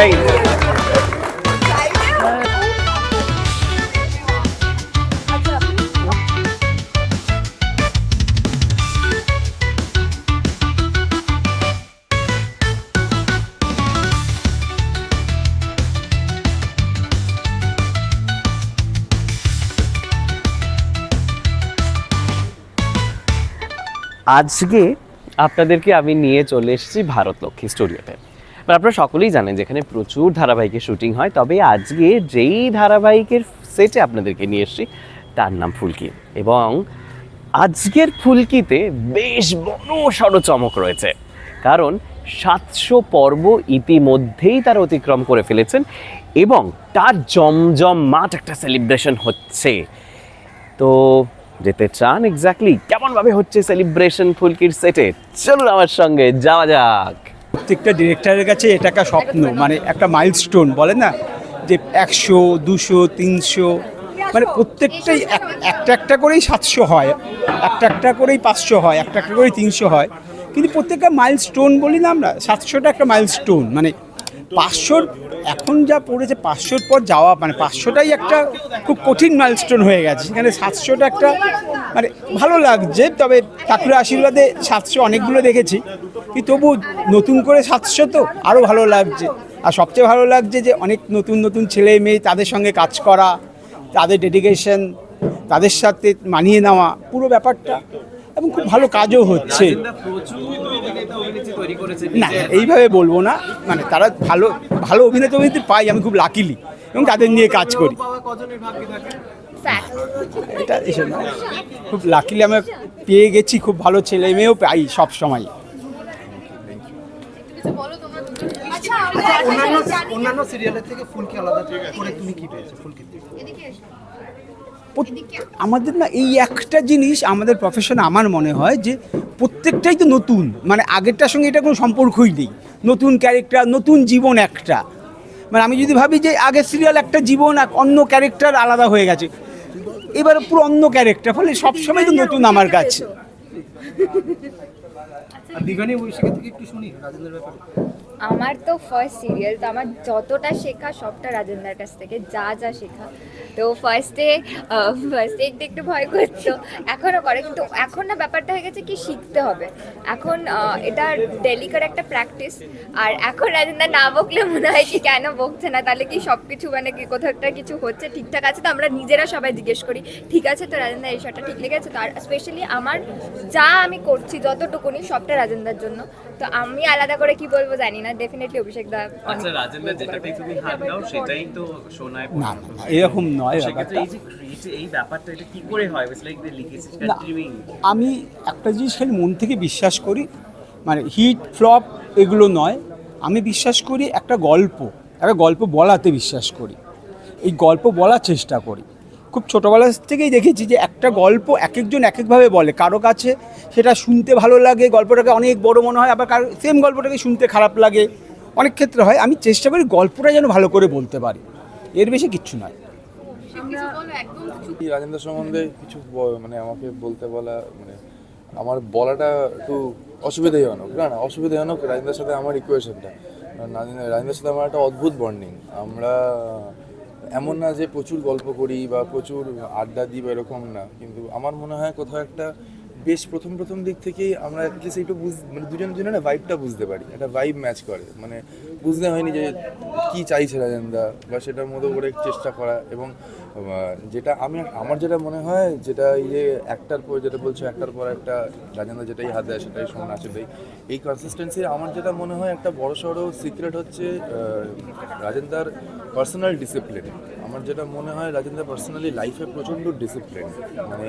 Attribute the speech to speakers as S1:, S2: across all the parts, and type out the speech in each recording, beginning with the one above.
S1: এই আজকে আপনাদেরকে আমি নিয়ে চলে এসেছি ভারত লক্ষ্মী স্টুডিওতে। এবার আপনারা সকলেই জানেন যেখানে প্রচুর ধারাবাহিকের শুটিং হয়, তবে আজকে যেই ধারাবাহিকের সেটে আপনাদেরকে নিয়ে এসেছি, তার নাম ফুলকি। এবং আজকের ফুলকিতে বেশ বড় সড় চমক রয়েছে, কারণ সাতশো পর্ব ইতিমধ্যেই তারা অতিক্রম করে ফেলেছেন এবং তার জমজম মাঠ একটা সেলিব্রেশন হচ্ছে। তো যেতে চান এক্স্যাক্টলি কেমনভাবে হচ্ছে সেলিব্রেশন ফুলকির সেটে, চলুন আমার সঙ্গে, যাওয়া যাক।
S2: প্রত্যেকটা ডিরেক্টরের কাছে এটা একটা স্বপ্ন মানে একটা মাইলস্টোন বলে না? যে একশো, দুশো, তিনশো মানে প্রত্যেকটাই এক- একটা একটা করেই সাতশো হয়, একটা একটা করেই পাঁচশো হয়, একটা একটা করেই তিনশো হয়। কিন্তু প্রত্যেকটা মাইলস্টোন বলি না আমরা, সাতশোটা একটা মাইলস্টোন মানে পাঁচশোর এখন যা পড়েছে, পাঁচশোর পর যাওয়া মানে পাঁচশোটাই একটা খুব কঠিন মাইলস্টোন হয়ে গেছে। সেখানে সাতশোটা একটা মানে ভালো লাগছে, তবে ঠাকুরের আশীর্বাদে সাতশো অনেকগুলো দেখেছি। কিন্তু তবু নতুন করে সাতশো তো? আরও ভালো লাগছে। আর সবচেয়ে ভালো লাগছে যে অনেক নতুন নতুন ছেলে মেয়ে তাদের সঙ্গে কাজ করা, তাদের ডেডিকেশন তাদের সাথে মানিয়ে নেওয়া, পুরো ব্যাপারটা এবং খুব ভালো কাজও হচ্ছে। না এইভাবে বলব না। মানে তারা ভালো ভালো অভিনেতা অভিনেত্রী পাই আমি খুব লাকিলি এবং তাদের নিয়ে কাজ করি। এটা এসব না খুব লাকিলি আমি পেয়ে গেছি খুব ভালো ছেলে মেয়েও পাই সব সময়।
S3: আচ্ছা
S4: অন্যান্য অন্যান্য সিরিয়ালের থেকে ফুলকি আলাদা করে তুমি কি পেয়েছ? ফুলকি
S2: আমাদের না এই একটা জিনিস আমাদের প্রফেশন আমার মনে হয় যে প্রত্যেকটাই তো নতুন। মানে আগেরটার সঙ্গে এটা কোনো সম্পর্কই নেই। নতুন ক্যারেক্টার নতুন জীবন একটা। মানে আমি যদি ভাবি যে আগের সিরিয়াল একটা জীবন এক অন্য ক্যারেক্টার আলাদা হয়ে গেছে, এবার পুরো অন্য ক্যারেক্টার ফলে সবসময় তো নতুন আমার কাছে।
S3: আমার তো ফার্স্ট সিরিয়াল তো আমার যতটা শেখা সবটা রাজেন্দ্রার কাছ থেকে, যা যা শেখা। তো ফার্স্টে ফার্স্টে একটু একটু ভয় করতো এখনও করে, কিন্তু এখন না ব্যাপারটা হয়ে গেছে কি শিখতে হবে। এখন এটা ডেলিকার একটা প্র্যাকটিস আর এখন রাজেন্দ্র না বকলে মনে হয় কি কেন বকছে না, তাহলে কি সব কিছু মানে কি কোথাও একটা কিছু হচ্ছে, ঠিকঠাক আছে? তো আমরা নিজেরা সবাই জিজ্ঞেস করি, ঠিক আছে তো রাজেন্দ্র, এই শটটা ঠিক লেগেছে? তো আর স্পেশালি আমার যা আমি করছি, যতটুকুনি, সবটা রাজেন্দ্রার জন্য। তো আমি আলাদা করে কি বলব জানি না ডেফিনেটলি অভিষেক দা
S5: আচ্ছা রাজেন্দ্র যেটাতেই তুমি হাত দাও সেটাই তো শোনায়
S2: না না, না, এরকম নয় ব্যাপারটা।
S5: এই যে এই ব্যাপারটা এটা কি করে হয়? ইটস লাইক লিগেসি
S2: না
S5: কন্টিনিউইং
S2: আমি একটা জিনিস খালি মন থেকে বিশ্বাস করি মানে হিট ফ্লপ এগুলো নয়। আমি বিশ্বাস করি একটা গল্প একটা গল্প বলাতে বিশ্বাস করি। এই গল্প বলার চেষ্টা করি। খুব ছোটোবেলা থেকেই দেখেছি যে একটা গল্প এক একজন এক একভাবে বলে। কারও কাছে সেটা শুনতে ভালো লাগে, গল্পটাকে অনেক বড় মনে হয়, আবার কারও সেম গল্পটাকে শুনতে খারাপ লাগে। অনেক ক্ষেত্রে হয়, আমি চেষ্টা করি গল্পটা যেন ভালো করে বলতে পারি। এর বেশি কিচ্ছু নয়।
S6: রাজেন্দ্র সম্বন্ধে কিছু মানে আমাকে বলতে বলা মানে আমার বলাটা একটু অসুবিধাজনক। না না, অসুবিধাজনক রাজেন্দ্রের সাথে আমার ইকুয়েশনটা রাজেন্দ্রের সাথে আমার একটা অদ্ভুত বন্ডিং আমরা এমন না যে প্রচুর গল্প করি বা প্রচুর আড্ডা দিই বা এরকম না, কিন্তু আমার মনে হয় কোথাও একটা বেশ প্রথম প্রথম দিক থেকেই আমরা একটু বুঝ মানে দুজন দুজনের ভাইবটা বুঝতে পারি, একটা ভাইব ম্যাচ করে। মানে বুঝতে হয়নি যে কী চাইছে রাজেন্দা বা সেটার মতো করে চেষ্টা করা এবং যেটা আমি, আমার যেটা মনে হয়, যেটা ইয়ে একটার পর যেটা বলছো, একটার পর একটা রাজেন্দ্র যেটাই হাত দেয়, সেটাই শোনা সেটাই। এই কনসিস্টেন্সি আমার যেটা মনে হয়, একটা বড় সড়ো সিক্রেট হচ্ছে রাজেন্দার পার্সোনাল ডিসিপ্লিন আমার যেটা মনে হয় রাজেন্দ্র পার্সোনালি লাইফে প্রচণ্ড ডিসিপ্লিন মানে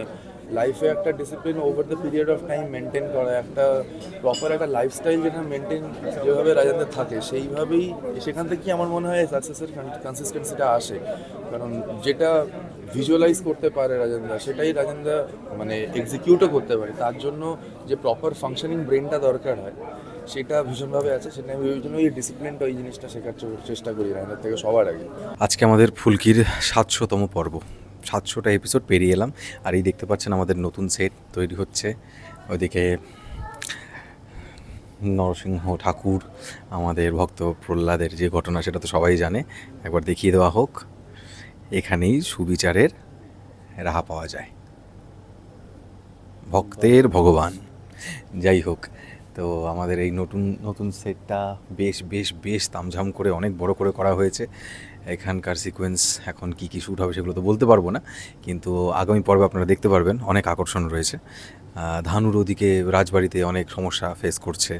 S6: লাইফে একটা discipline over the period of time maintain করা, একটা প্রপার একটা লাইফস্টাইল যেটা মেনটেন যেভাবে রাজেন্দ্র থাকে, সেইভাবেই সেখান থেকে আমার মনে হয় সাকসেসের কনসিস্টেন্সিটা আসে। কারণ যেটা ভিজুয়ালাইজ করতে পারে রাজেন্দ্র সেটাই রাজেন্দ্র মানে এক্সিকিউটও করতে পারে। তার জন্য যে প্রপার ফাংশনিং ব্রেনটা দরকার হয়, সেটা ভীষণভাবে আছে। সেটা আমি ওই জন্য এই ডিসিপ্লিনটা ওই জিনিসটা শেখার চেষ্টা করি রাজেন্দ্র থেকে সবার আগে।
S7: আজকে আমাদের ফুলকির সাতশোতম পর্ব। সাতশোটা এপিসোড পেরিয়ে এলাম। আর এই দেখতে পাচ্ছেন আমাদের নতুন সেট তৈরি হচ্ছে। ওইদিকে নরসিংহ ঠাকুর, আমাদের ভক্ত প্রহ্লাদের যে ঘটনা সেটা তো সবাই জানে। একবার দেখিয়ে দেওয়া হোক, এখানেই সুবিচারের রাহা পাওয়া যায়। ভক্তের ভগবান। যাই হোক, তো আমাদের এই নতুন নতুন সেটটা বেশ বেশ বেশ তামঝাম করে, অনেক বড় করে করা হয়েছে। এখানকার সিকোয়েন্স এখন কি কি শ্যুট হবে সেগুলো তো বলতে পারব না, কিন্তু আগামী পর্বে আপনারা দেখতে পারবেন, অনেক আকর্ষণ রয়েছে। ধানুর ওদিকে রাজবাড়িতে অনেক সমস্যা ফেস করছে।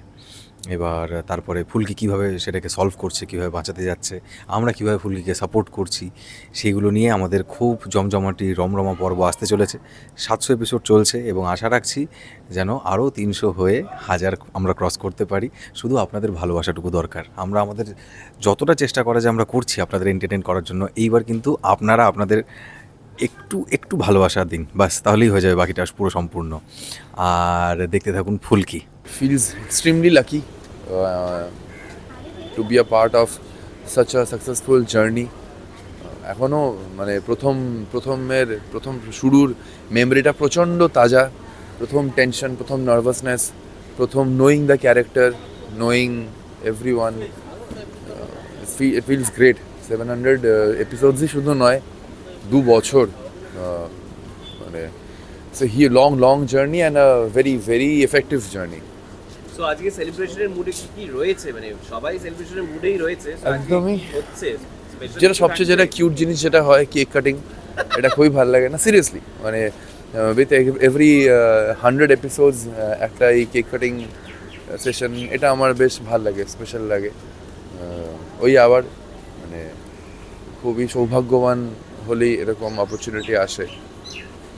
S7: এবার তারপরে ফুলকি কীভাবে সেটাকে সলভ করছে, কীভাবে বাঁচাতে যাচ্ছে, আমরা কীভাবে ফুলকিকে সাপোর্ট করছি, সেগুলো নিয়ে আমাদের খুব জমজমাটি, রমরমা পর্ব আসতে চলেছে। সাতশো এপিসোড চলছে এবং আশা রাখছি যেন আরও তিনশো হয়ে হাজার আমরা ক্রস করতে পারি। শুধু আপনাদের ভালোবাসাটুকু দরকার। আমরা আমাদের যতটা চেষ্টা করা যে আমরা করছি আপনাদের এন্টারটেন করার জন্য। এইবার কিন্তু আপনারা আপনাদের একটু একটু ভালোবাসা দিন। বাস তাহলেই হয়ে যাবে বাকিটা পুরো সম্পূর্ণ। আর দেখতে থাকুন ফুলকি।
S6: Feels extremely lucky uh, to be a part of such a successful journey. এখনও মানে প্রথম প্রথমের প্রথম শুরুর মেমোরিটা প্রচণ্ড তাজা। প্রথম টেনশন প্রথম নার্ভাসনেস প্রথম knowing the character knowing everyone feels great seven hundred এপিসোডসই শুধু নয় দু বছর মানে it's a he long long journey and a very very effective journey
S5: so আজকে সেলিব্রেশনের মুডে কি কি রয়েছে? মানে সবাই সেলিব্রেশনের মুডেই রয়েছে
S6: একদমই।
S5: হচ্ছে?
S6: যেটা সবচেয়ে যেটা কিউট জিনিস যেটা হয় কেক কাটিং এটা খুবই ভালো লাগে না? সিরিয়াসলি মানে উইথ এভরি হান্ড্রেড এপিসোডস একটা এই কেক কাটিং সেশন এটা আমার বেশ ভালো লাগে স্পেশাল লাগে। ওই আবার মানে খুবই সৌভাগ্যবান হলেই এরকম অপরচুনিটি আসে।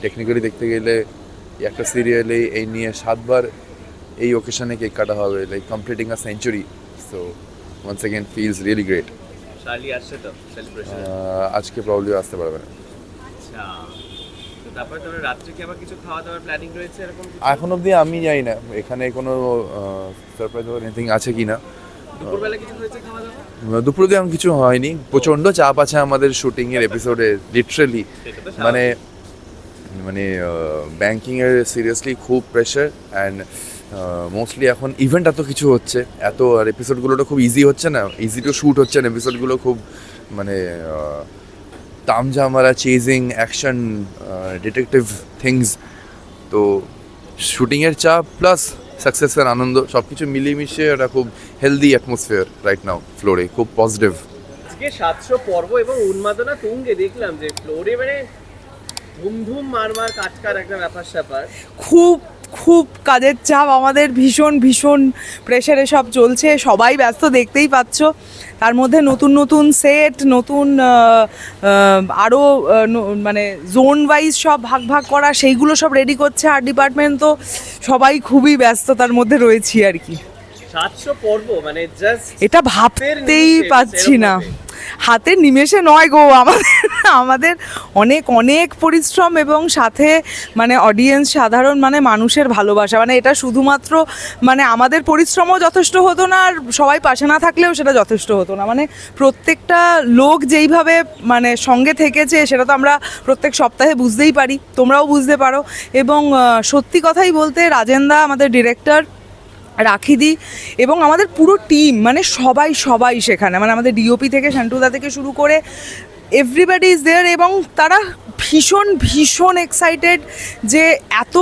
S6: টেকনিক্যালি দেখতে গেলে একটা সিরিয়ালে এই নিয়ে সাতবার এই ওকেশনে কেক কাটা হবে like completing a century so once again feels really great
S5: surely আসছে তো সেলিব্রেশন
S6: আজকে প্রবলেম আসতে পারবে না।
S5: আচ্ছা তারপরে তোমরা রাত্রে কি আবার কিছু খাওয়া দাওয়ার প্ল্যানিং রয়েছে এরকম
S6: এখন অবধি আমি জানি না। এখানে কোনো সারপ্রাইজ এনিথিং আছে কি না?
S5: দুপুরবেলা কিছু হয়েছে খাওয়া দাওয়া
S6: দুপুরে এখন কিছু হয়নি। প্রচণ্ড চাপ আছে আমাদের শুটিং এর এপিসোডে লিটারালি মানে মানে ব্যাংকিং এর সিরিয়াসলি খুব প্রেশার অ্যান্ড মোস্টলি এখন ইভেন্ট এত কিছু হচ্ছে। এত আর এপিসোডগুলোটা খুব ইজি হচ্ছে না। ইজি টু শ্যুট হচ্ছে না। এপিসোডগুলো খুব মানে তামঝামারা চেজিং অ্যাকশন ডিটেকটিভ থিংস তো শুটিংয়ের চাপ প্লাস সাকসেসের আনন্দ সব কিছু মিলিয়ে মিশিয়ে একটা খুব হেলদি অ্যাটমসফিয়ার রাইট নাও ফ্লোরে খুব পজিটিভ
S5: আজকে সাতশো পর্ব এবং উন্মাদনা তুঙ্গে দেখলাম যে ফ্লোরে মানে ধুম ধুম মার মার একটা ব্যাপার স্যাপার
S8: খুব খুব কাজের চাপ আমাদের ভীষণ ভীষণ প্রেশারে সব চলছে সবাই ব্যস্ত দেখতেই পাচ্ছ। তার মধ্যে নতুন নতুন সেট নতুন আরও মানে জোন ওয়াইজ সব ভাগ ভাগ করা সেইগুলো সব রেডি করছে আর ডিপার্টমেন্ট তো। সবাই খুবই ব্যস্ততার মধ্যে রয়েছি আর কি।
S5: সাতশো পর্ব মানে জাস্ট
S8: এটা ভাবতেই পাচ্ছি না। হাতের নিমেষে নয় গো, আমাদের আমাদের অনেক অনেক পরিশ্রম এবং সাথে মানে অডিয়েন্স সাধারণ মানে মানুষের ভালোবাসা। মানে এটা শুধুমাত্র মানে আমাদের পরিশ্রমও যথেষ্ট হতো না, আর সবাই পাশে না থাকলেও সেটা যথেষ্ট হতো না। মানে প্রত্যেকটা লোক যেইভাবে মানে সঙ্গে থেকেছে, সেটা তো আমরা প্রত্যেক সপ্তাহে বুঝতেই পারি, তোমরাও বুঝতে পারো। এবং সত্যি কথাই বলতে রাজেন্দা আমাদের ডিরেক্টর রাখিদি এবং আমাদের পুরো টিম মানে সবাই সবাই সেখানে মানে আমাদের ডিওপি থেকে শান্টুদা থেকে শুরু করে এভরিবাডি ইজ দেয়ার এবং তারা ভীষণ ভীষণ এক্সাইটেড যে এত,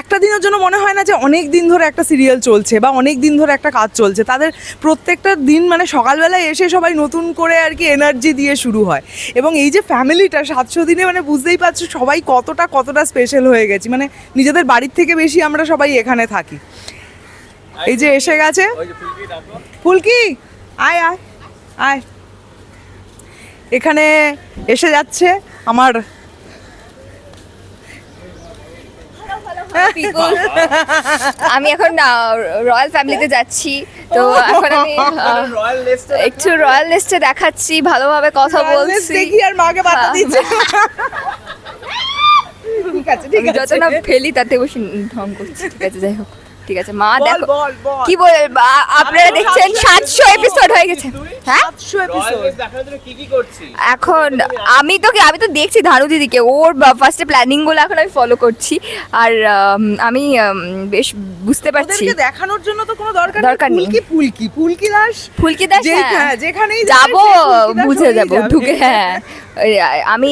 S8: একটা দিনের জন্য মনে হয় না যে অনেক দিন ধরে একটা সিরিয়াল চলছে বা অনেক দিন ধরে একটা কাজ চলছে। তাদের প্রত্যেকটা দিন মানে সকালবেলায় এসে সবাই নতুন করে আর কি এনার্জি দিয়ে শুরু হয়। এবং এই যে ফ্যামিলিটা সাতশো দিনে মানে বুঝতেই পারছ সবাই কতটা কতটা স্পেশাল হয়ে গেছি। মানে নিজেদের বাড়ির থেকে বেশি আমরা সবাই এখানে থাকি। এই যে এসে গেছে।
S5: ফুলকি
S8: আয় আয় আয়। এখানে এসে যাচ্ছে আমার
S3: আমি এখন রয়্যাল ফ্যামিলিতে যাচ্ছি। তো এখন আমি আহ,
S5: রয়্যাল লিস্ট
S3: একটু রয়্যাল লিস্টে দেখাচ্ছি ভালোভাবে কথা বলছি।
S8: দেখি আর মাকে বাতা
S3: হ্যাঁ।
S8: দিচ্ছে। ঠিক আছে ঠিক
S3: আমি যত না ফেলি তাতে বেশি ঢং করছি। ঠিক আছে যাই হোক। ঠিক আছে মা দেখো। কি বল আপনারা দেখছেন
S8: 700
S3: সাতশো এপিসোড হয়ে গেছে। হ্যাঁ?
S8: সাতশো
S5: রয়্যাল
S8: এপিসোড
S5: গেস্ট কি কি করছি?
S3: এখন আমি তো আমি তো দেখছি ধানু দিদিকে। ওর ফার্স্টে প্ল্যানিংগুলো এখন আমি ফলো করছি। আর আমি বেশ বুঝতে পারছি।
S8: ওদেরকে দেখানোর জন্য তো কোনো দরকার
S3: দরকার নেই।
S8: ফুলকি ফুলকি ফুলকি দাস।
S3: ফুলকি দাস
S8: যে-
S3: হ্যাঁ।
S8: হ্যাঁ, যেখানেই যাবে
S3: বুঝে যাব। ঢুকে হ্যাঁ। আমি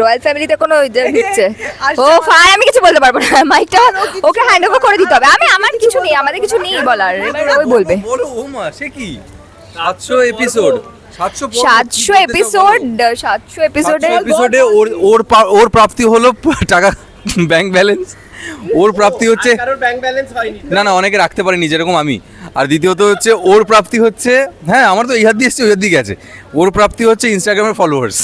S3: রয়্যাল ফ্যামিলিতে কোনো দিচ্ছে ও
S8: আমার-
S3: ফার আমি কিছু বলতে পারব না। মাইকটা ওকে হ্যান্ড ওভার করে দিতে হবে। আমি আমার কিছু নেই আমাদের কিছু নেই বলার। এবার ওই বলবে।
S7: বলো ও মা সে কি? সাতশো এপিসোড সাতশো
S3: এপিসোড সাতশো এপিসোডে
S7: এপিসোডে ওর ওর ওর প্রাপ্তি হলো টাকা ব্যাংক ব্যালেন্স ওর প্রাপ্তি হচ্ছে
S5: কারোর ব্যাংক ব্যালেন্স হয়নি।
S7: না না অনেকে রাখতে পারেনি যেরকম আমি। আর দ্বিতীয়ত হচ্ছে ওর প্রাপ্তি হচ্ছে হ্যাঁ আমার তো এই হাত দিয়ে এসছে ওই হাত দিয়ে গেছে ওর প্রাপ্তি হচ্ছে ইনস্টাগ্রামের ফলোয়ার্স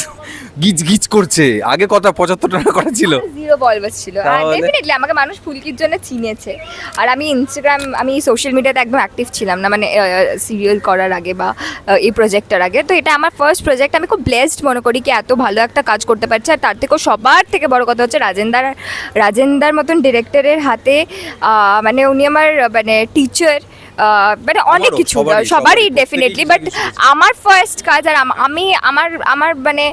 S7: গিজ গিজ করছে। আগে কত পঁচাত্তর টাকা করা ছিল।
S3: জিরো ফলোয়ার্স ছিল। আর? ডেফিনেটলি আমাকে মানুষ ফুলকির জন্য চিনেছে। আর আমি ইনস্টাগ্রাম আমি সোশ্যাল মিডিয়াতে একদম অ্যাক্টিভ ছিলাম না মানে সিরিয়াল করার আগে বা এই প্রজেক্টটার আগে। তো এটা আমার ফার্স্ট প্রজেক্ট আমি খুব ব্লেসড মনে করি কি এত ভালো একটা কাজ করতে পারছি। আর তার থেকেও সবার থেকে বড় কথা হচ্ছে রাজেন্দার রাজেন্দার মতন ডিরেক্টরের হাতে মানে উনি আমার মানে টিচার মানে অনেক কিছু
S7: সবারই,
S3: ডেফিনেটলি বাট আমার ফার্স্ট কাজ আর আমি আমার আমার মানে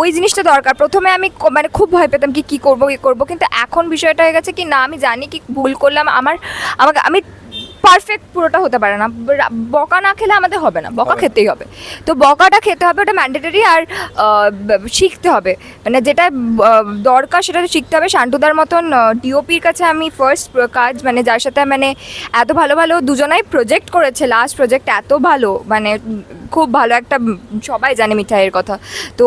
S3: ওই জিনিসটা দরকার। প্রথমে আমি মানে খুব ভয় পেতাম কি কি করব কি করব কিন্তু এখন বিষয়টা হয়ে গেছে কি না আমি জানি কি ভুল করলাম। আমার আমাকে আমি পারফেক্ট পুরোটা হতে পারে না। বকা না খেলে আমাদের হবে না। বকা খেতেই হবে। তো বকাটা খেতে হবে ওটা ম্যান্ডেটরি আর শিখতে হবে। মানে যেটা দরকার সেটা শিখতে হবে। শান্তুদার মতন ডিওপির কাছে আমি ফার্স্ট কাজ মানে যার সাথে মানে এত ভালো ভালো দুজনাই প্রজেক্ট করেছে। লাস্ট প্রজেক্ট এত ভালো। মানে খুব ভালো একটা সবাই জানে মিঠাইয়ের কথা। তো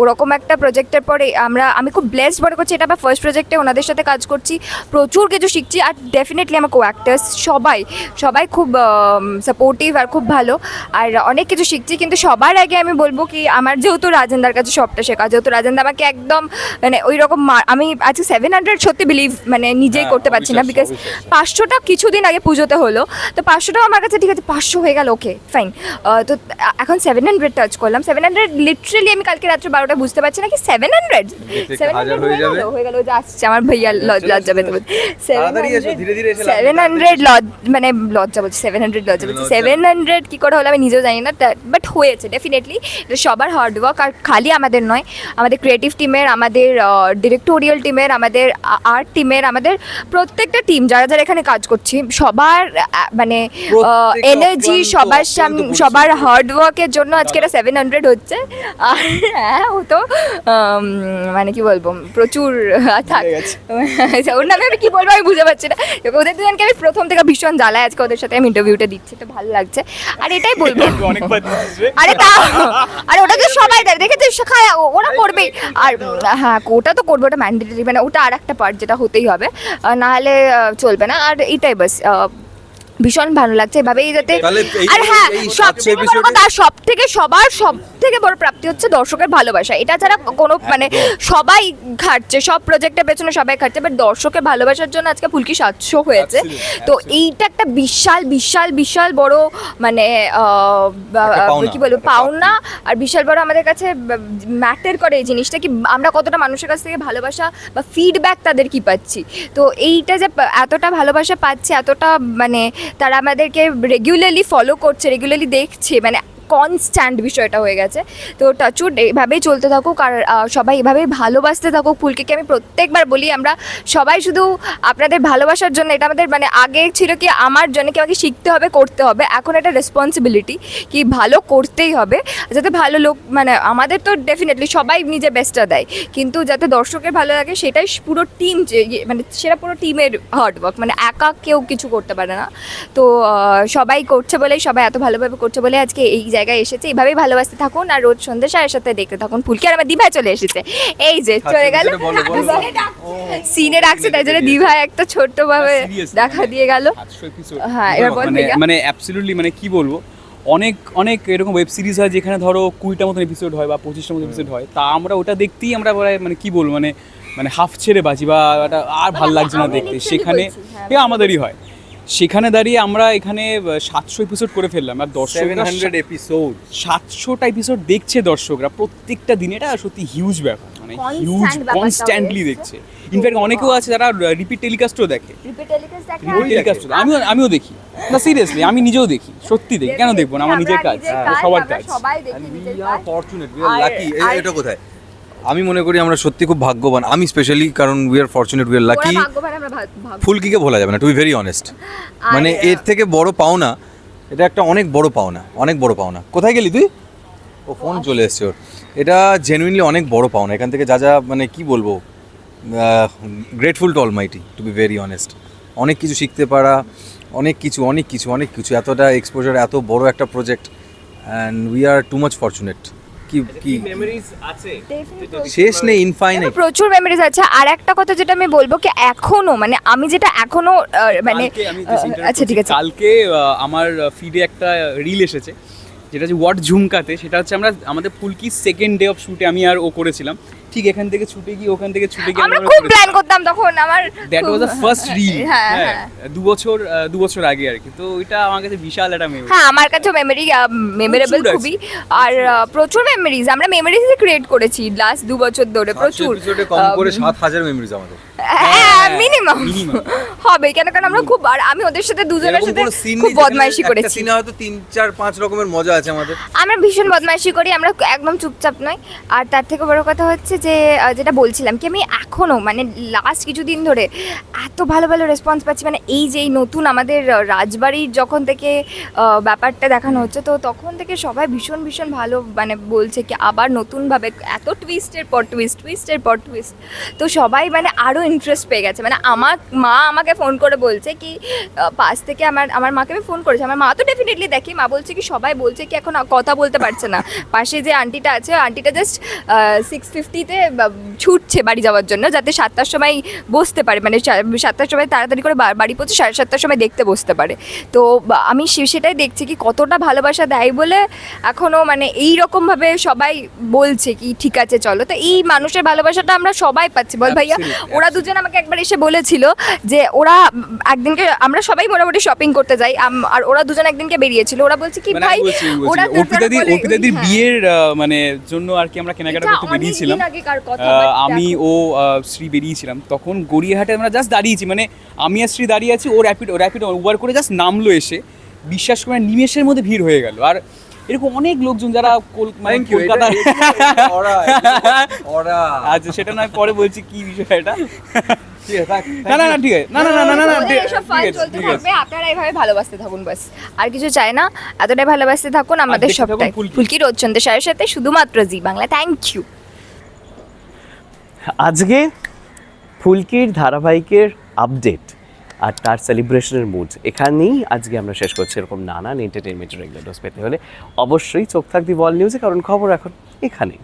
S3: ওরকম একটা প্রজেক্টের পরে আমরা আমি খুব ব্লেসড মনে করছি। এটা আমার ফার্স্ট প্রজেক্টে ওনাদের সাথে কাজ করছি। প্রচুর কিছু শিখছি। আর ডেফিনেটলি আমার কো অ্যাক্টার্স সবাই সবাই খুব সাপোর্টিভ আর খুব ভালো। আর অনেক কিছু শিখছি কিন্তু সবার আগে আমি বলব কি আমার যেহেতু রাজেন্দার কাছে সবটা শেখা যেহেতু রাজেন্দা আমাকে একদম মানে ওই রকম আমি আজকে সেভেন হান্ড্রেড সত্যি বিলিভ মানে নিজেই
S7: হ্যাঁ,
S3: করতে পারছি না বিকজ। পাঁচশোটা কিছুদিন আগে পুজোতে হলো তো পাঁচশোটাও আমার কাছে ঠিক আছে পাঁচশো হয়ে গেল ওকে ফাইন তো এখন সেভেন হান্ড্রেড টাচ করলাম সেভেন হান্ড্রেড লিটারেলি আমি কালকে রাত্রে বারোটা বুঝতে পারছি না কি সেভেন হান্ড্রেড সেভেন হান্ড্রেড
S7: হয়ে
S3: গেল হয়ে গেল যে আসছে আমার ভাইয়া
S7: লজ লজ নেই,
S3: সেভেন হান্ড্রেড লজ মানে লজ্জা বলছি সেভেন হান্ড্রেড লজ্জা বলছি। সেভেন হান্ড্রেড কী করে হলো আমি নিজেও জানি না বাট হয়েছে ডেফিনেটলি সবার হার্ডওয়ার্ক আর খালি আমাদের নয় আমাদের ক্রিয়েটিভ টিমের আমাদের ডিরেক্টোরিয়াল টিমের আমাদের আর্ট টিমের আমাদের প্রত্যেকটা টিম যারা যারা এখানে কাজ করছি সবার মানে এনার্জি সবার। সবার হার্ডওয়ার্কের জন্য আজকে এটা সেভেন হান্ড্রেড হচ্ছে। আর হ্যাঁ ও তো মানে কি বলব প্রচুর থাক। ওর নামে আমি কি বলব আমি বুঝতে পারছি না। ওদের দুজনকে আমি প্রথম থেকে ভীষণ জ্বালায়। আজকে ওদের সাথে আমি ইন্টারভিউটা দিচ্ছি তো ভালো লাগছে। আর এটাই বলব। আরে তা আর ওটা তো সবাই দেয়। দেখেছে শেখায় ওরা করবেই। আর হ্যাঁ ওটা তো করব ওটা ম্যান্ডেটরি মানে ওটা আর একটা পার্ট যেটা হতেই হবে। নাহলে না হলে চলবে না। আর এটাই বাস ভীষণ ভালো লাগছে। এভাবেই যাতে আর হ্যাঁ
S7: এই
S3: সব
S7: 700
S3: থেকে বড় কথা সব থেকে সবার সব থেকে বড় প্রাপ্তি হচ্ছে দর্শকের ভালোবাসা। এটা ছাড়া কোনো মানে সবাই খাটছে সব প্রজেক্টের পেছনে সবাই খাটছে বাট দর্শকের ভালোবাসার জন্য আজকে ফুলকি সাতশো হয়েছে। তো এইটা একটা বিশাল বিশাল বিশাল বড় মানে কি বলব পাওনা। আর বিশাল বড় আমাদের কাছে ম্যাটার করে এই জিনিসটা কি আমরা কতটা মানুষের কাছ থেকে ভালোবাসা বা ফিডব্যাক তাদের কি পাচ্ছি? তো এইটা যে এতটা ভালোবাসা পাচ্ছে এতটা মানে তারা আমাদেরকে রেগুলারলি ফলো করছে রেগুলারলি দেখছে মানে কনস্ট্যান্ট বিষয়টা হয়ে গেছে। তো টাচুড এভাবেই চলতে থাকুক আর সবাই এভাবেই ভালোবাসতে থাকুক। ফুলকিকে আমি প্রত্যেকবার বলি আমরা সবাই শুধু আপনাদের ভালোবাসার জন্য এটা আমাদের মানে আগে ছিল কি আমার জন্য কি আমাকে শিখতে হবে করতে হবে। এখন এটা রেসপন্সিবিলিটি কি ভালো করতেই হবে। যাতে ভালো লোক মানে আমাদের তো ডেফিনেটলি সবাই নিজে বেস্টটা দেয়। কিন্তু যাতে দর্শকের ভালো লাগে সেটাই পুরো টিম যে ইয়ে, মানে সেটা পুরো টিমের হার্ডওয়ার্ক মানে একা কেউ কিছু করতে পারে না। তো সবাই করছে বলেই সবাই এত ভালোভাবে করছে বলে আজকে এই জায়গায় এসেছে এইভাবেই ভালোবাসতে থাকুন আর রোজ সন্ধ্যে সাড়ে সাথে দেখতে থাকুন। ফুলকি আর আমার দিভাই চলে এসেছে। এই যে চলে গেল। সিনে রাখছে তাই জন্য দিভাই একটা ছোট্ট ভাবে দেখা দিয়ে গেল। হ্যাঁ, এবার বল
S2: মানে
S3: ভাইয়া।
S2: মানে অ্যাবসলিউটলি মানে কি বলব? অনেক অনেক এরকম ওয়েব সিরিজ হয় যেখানে ধরো কুড়িটা মতন এপিসোড হয় বা পঁচিশটা মতন এপিসোড হয়। তা আমরা ওটা দেখতেই আমরা মানে কি বলব মানে মানে হাফ ছেড়ে বাঁচি বা ওটা আর ভালো লাগছে না দেখতে। সেখানে
S3: হ্যাঁ,
S2: এ আমাদেরই হয়। সেখানে দাঁড়িয়ে আমরা এখানে সাতশো এপিসোড করে ফেললাম আর দর্শকরা
S7: হান্ড্রেড এপিসোড
S2: সাতশোটা এপিসোড দেখছে দর্শকরা। প্রত্যেকটা দিন এটা সত্যি হিউজ ব্যাপার মানে হিউজ কনস্ট্যান্টলি দেখছে। ইনফ্যাক্ট অনেকেও আছে যারা রিপিট টেলিকাস্টও দেখে।
S3: রিপিট টেলিকাস্ট
S2: আমিও আমিও দেখি। না সিরিয়াসলি আমি নিজেও দেখি। সত্যি দেখি। কেন দেখব না? আমার নিজের কাজ। সবার কাজ।
S3: সবাই দেখি
S7: ফরচুনেট লাকি এটা কোথায়? আমি মনে করি আমরা সত্যি খুব ভাগ্যবান। আমি স্পেশালি কারণ we are fortunate we are lucky ফুলকিকে ভোলা যাবে না টু বি ভেরি অনেস্ট মানে এর থেকে বড় পাওনা এটা একটা অনেক বড় পাওনা অনেক বড় পাওনা। কোথায় গেলি তুই? ও ফোন চলে এসছে ওর। এটা জেনুইনলি অনেক বড় পাওনা। এখান থেকে যা যা মানে কি বলব grateful to almighty to be very honest অনেক কিছু শিখতে পারা অনেক কিছু অনেক কিছু অনেক কিছু। এতটা এক্সপোজার এত বড় একটা project and we are too much fortunate কি কি?
S5: মেমোরিজ আছে।
S7: শেষ নেই ইনফাইনাইট
S3: প্রচুর মেমোরিজ আছে। আর একটা কথা যেটা আমি বলব কি এখনও মানে আমি যেটা এখনও মানে আচ্ছা ঠিক আছে।
S2: কালকে আমার ফিডে একটা রিল এসেছে যেটা হচ্ছে হোয়াট ঝুমকাতে সেটা হচ্ছে আমরা আমাদের ফুলকি সেকেন্ড ডে অফ শুটে আমি আর ও করেছিলাম। ঠিক এখান থেকে ছুটে গিয়ে ওখান থেকে ছুটে গিয়ে
S3: আমরা খুব প্ল্যান করতাম তখন আমার
S2: that was the first reel
S3: হ্যাঁ
S2: দু বছর দু বছর আগে আর কি। তো এটা আমার কাছে বিশাল একটা মেমোরি
S3: হ্যাঁ আমার কাছে মেমোরি মেমোরেবল খুবই। আর প্রচুর মেমোরিজ আমরা মেমোরিজ ক্রিয়েট করেছি লাস্ট দু বছর ধরে প্রচুর।
S7: কম করে সাত হাজার মেমোরিজ আমাদের।
S3: হ্যাঁ মিনিমাম হবে কেন কারণ আমরা খুব আর আমি ওদের সাথে দুজনের সাথে খুব বদমাইশি করেছি।
S7: এ হয়তো তিন চার পাঁচ রকমের মজা আছে আমাদের।
S3: আমরা ভীষণ বদমাইশি করি আমরা একদম চুপচাপ নই। আর তার থেকে বড় কথা হচ্ছে যে যেটা বলছিলাম কি আমি এখনও মানে লাস্ট কিছুদিন ধরে এত ভালো ভালো রেসপন্স পাচ্ছি। মানে এই যে নতুন আমাদের রাজবাড়ির যখন থেকে ব্যাপারটা দেখানো হচ্ছে তো তখন থেকে সবাই ভীষণ ভীষণ ভালো মানে বলছে কি আবার নতুনভাবে এত টুইস্টের পর টুইস্ট টুইস্টের পর টুইস্ট তো সবাই মানে আরও ইন্টারেস্ট পেয়ে গেছে। মানে আমার মা আমাকে ফোন করে বলছে কি পাশ থেকে আমার আমার মাকে আমি ফোন করেছি। আমার মা তো ডেফিনেটলি দেখি মা বলছে কি সবাই বলছে কি এখন কথা বলতে পারছে না। পাশে যে আন্টিটা আছে আন্টিটা জাস্ট সিক্স ফিফটিতে ছুটছে বাড়ি যাওয়ার জন্য যাতে সাতটার সময় বসতে পারে। মানে সাতটার সময় তাড়াতাড়ি করে বাড়ি পৌঁছে সাড়ে সাতটার সময় দেখতে বসতে পারে। তো আমি সেটাই দেখছি কি কতটা ভালোবাসা দেয় বলে এখনও মানে এই রকমভাবে সবাই বলছে কি ঠিক আছে চলো। তো এই মানুষের ভালোবাসাটা আমরা সবাই পাচ্ছি। বল ভাইয়া ওরা দুজন আমাকে একবার এসে বলেছিল যে ওরা একদিনকে আমরা সবাই মোটামুটি শপিং করতে যাই আম- আর ওরা দুজন একদিনকে বেরিয়েছিল ওরা বলছে কি
S2: মানে
S3: ভাই ওরা
S2: অর্পিতাদি অর্পিতাদির
S3: হ্যাঁ।
S2: বিয়ের আহ, মানে জন্য আর কি আমরা কেনাকাটা করতে বেরিয়েছিলাম আমি ও আহ, শ্রী বেরিয়েছিলাম তখন গড়িয়াহাটে আমরা জাস্ট দাঁড়িয়েছি মানে আমি আর শ্রী দাঁড়িয়ে আছি ও র্যাপিড র্যাপিড উবার করে জাস্ট নামলো এসে বিশ্বাস করে নিমেষের মধ্যে ভিড় হয়ে গেল আর এরকম অনেক লোকজন যারা মানে কলকাতা। আচ্ছা সেটা নয় পরে বলছি কি বিষয় এটা না না না ঠিক আছে। না না না না না না
S3: ওদের
S2: ঠিক
S3: এসব
S2: ঠিক
S3: চলতে থাকবে আপনারা এইভাবে ভালোবাসতে থাকুন বাস। আর কিছু চাই না এতটাই ভালোবাসতে থাকুন আমাদের সবটাই। ফুলকি। রোজচন্দ্রের সাথে সাথে শুধুমাত্র জি বাংলা। থ্যাংক ইউ
S1: আজকে ফুলকির ধারাবাহিকের আপডেট আর তার সেলিব্রেশনের মুড এখানেই আজকে আমরা শেষ করছি এরকম নানান এন্টারটেনমেন্টের রেগুলার ডোজ পেতে হলে। অবশ্যই চোখ থাকবি বল নিউজে কারণ খবর এখন এখানেই।